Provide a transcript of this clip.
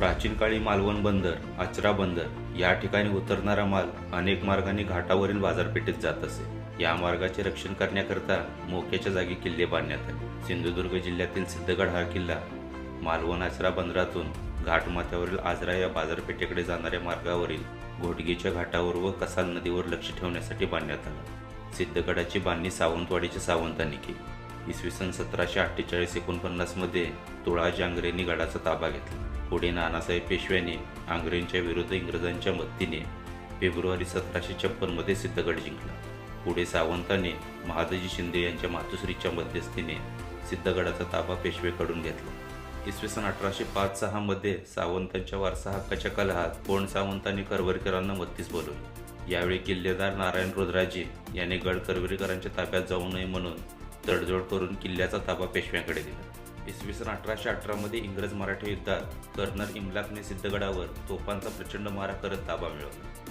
प्राचीन काळी मालवण बंदर आचरा बंदर या ठिकाणी उतरणारा माल अनेक मार्गाने घाटावरील बाजारपेठेत जात असे. या मार्गाचे रक्षण करण्याकरता मोक्याच्या जागी किल्ले बांधण्यात आले. सिंधुदुर्ग जिल्ह्यातील सिद्धगड हा किल्ला मालवण आचरा बंदरातून घाटमाथ्यावरील आजरा या बाजारपेठेकडे जाणाऱ्या मार्गावरील घोटगीच्या घाटावर व कसाल नदीवर लक्ष ठेवण्यासाठी बांधण्यात आला. सिद्धगडाची बांधणी सावंतवाडीच्या सावंतांनी केली. इसवी सन सतराशे अठ्ठेचाळीस एकोणपन्नासमध्ये तुळा जांगरेंनी गडाचा ताबा घेतला. पुढे नानासाहेब पेशव्याने आंग्रेंच्या विरुद्ध इंग्रजांच्या मदतीने फेब्रुवारी सतराशे छप्पनमध्ये सिद्धगड जिंकला. पुढे सावंतांनी महादजी शिंदे यांच्या मातुश्रीच्या मध्यस्थीने सिद्धगडाचा ताबा पेशवेकडून घेतला. इसवी सन अठराशे पाच सहामध्ये सावंतांच्या वारसा हक्काच्या कलहात कोण सावंतांनी करवरकरांना मत्तीस बोलवले? यावेळी किल्लेदार नारायण रुद्राजी यांनी गड करवरीकरांच्या ताब्यात जाऊ नये म्हणून तडजोड करून किल्ल्याचा ताबा पेशव्यांकडे दिला. इसवी सन अठराशे अठरामध्ये इंग्रज मराठी युद्धात कर्नल इम्लाकने सिद्धगडावर तोफांचा प्रचंड मारा करत ताबा मिळवला.